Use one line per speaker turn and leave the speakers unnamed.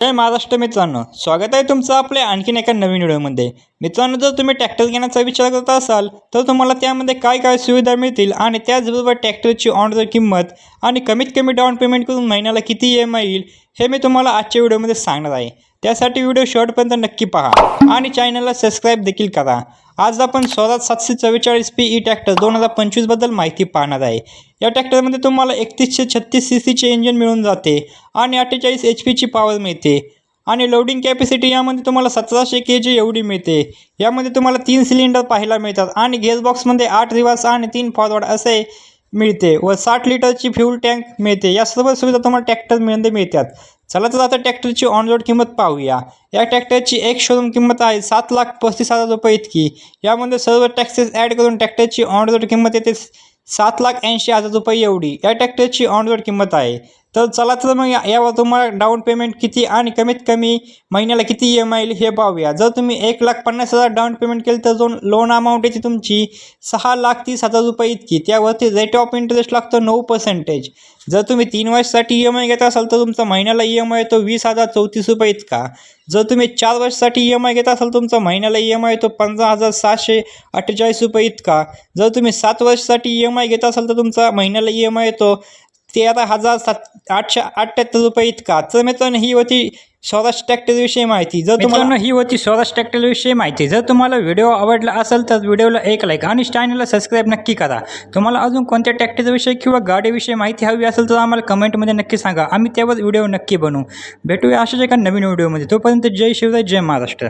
जय महाराष्ट्र मित्रांनो स्वागत आहे तुमचं आपल्या आणखीन एका नवीन व्हिडिओमध्ये. मित्रांनो जर तुम्ही ट्रॅक्टर घेण्याचा विचार करत असाल तर तुम्हाला त्यामध्ये काय काय सुविधा मिळतील आणि त्याचबरोबर ट्रॅक्टरची ऑनर किंमत आणि कमीत कमी डाऊन पेमेंट करून महिन्याला किती ई एम आय येईल हे मी तुम्हाला आजच्या व्हिडिओमध्ये सांगणार आहे. त्यासाठी व्हिडिओ शॉर्टपर्यंत नक्की पहा आणि चॅनलला सबस्क्राईब देखील करा. आज आपण स्वराज सातशे चव्वेचाळीस पी ई ट्रॅक्टर दोन हजार पंचवीसबद्दल माहिती पाहणार आहे. या ट्रॅक्टरमध्ये तुम्हाला एकतीसशे छत्तीस सी सीचे इंजिन मिळून जाते आणि अठ्ठेचाळीस एच पीची पॉवर मिळते. आणि लोडिंग कॅपॅसिटी यामध्ये तुम्हाला सतराशे के जी एवढी मिळते. यामध्ये तुम्हाला तीन सिलेंडर पाहायला मिळतात आणि गेअरबॉक्समध्ये आठ रिवर्स आणि तीन फॉरवर्ड असे मिळते व साठ लिटरची फ्यूल टँक मिळते. या सर्व सुविधा तुम्हाला ट्रॅक्टरमध्ये मिळतात. चला तर आता ट्रॅक्टरची ऑनरोड किंमत पाहूया. या ट्रॅक्टरची एक शोरूम किंमत आहे सात लाख पस्तीस हजार रुपये इतकी. यामध्ये सर्व टॅक्सेस ॲड करून ट्रॅक्टरची ऑनरोड किंमत येते सात लाख ऐंशी हजार रुपये एवढी. या ट्रॅक्टरची ऑनरोड किंमत आहे. तर चला तर मग या- यावर तुम्हाला डाऊन पेमेंट किती आणि कमीत कमी महिन्याला किती ई एम आय येईल हे पाहूया. जर तुम्ही एक लाख पन्नास हजार डाऊन पेमेंट केलं तर जो लोन अमाऊंट येते तुमची सहा लाख तीस हजार रुपये इतकी. त्यावरती रेट ऑफ इंटरेस्ट लागतो नऊ पर्सेंटेज जर तुम्ही तीन वर्षासाठी ई एम आय घेत असाल तर तुमचा महिन्याला ई एम आय येतो वीस हजार चौतीस रुपये इतका. जर तुम्ही चार वर्षासाठी ई एम आय घेत असाल तुमचा महिन्याला ई एम आय येतो पंधरा हजार सहाशे अठ्ठेचाळीस रुपये इतका. जर तुम्ही सात वर्षासाठी ई एम आय घेत असाल तर तुमचा महिन्याला ई एम आय येतो तेरा हजार सात आठशे अठ्ठ्याहत्तर रुपये इतका. तर मित्रांनो ही होती स्वराज ट्रॅक्टरविषयी माहिती. जर तुम्हाला ही होती स्वराज ट्रॅक्टरविषयी माहिती. जर तुम्हाला व्हिडिओ आवडला असेल तर व्हिडिओला एक लाईक आणि चॅनलला सबस्क्राईब नक्की करा. तुम्हाला अजून कोणत्या ट्रॅक्टरविषयी किंवा गाडीविषयी माहिती हवी असेल तर आम्हाला कमेंटमध्ये नक्की सांगा. आम्ही त्यावर व्हिडिओ नक्की बनवू. भेटूया अशाच एका नवीन व्हिडिओमध्ये तोपर्यंत जय शिवराय जय महाराष्ट्र.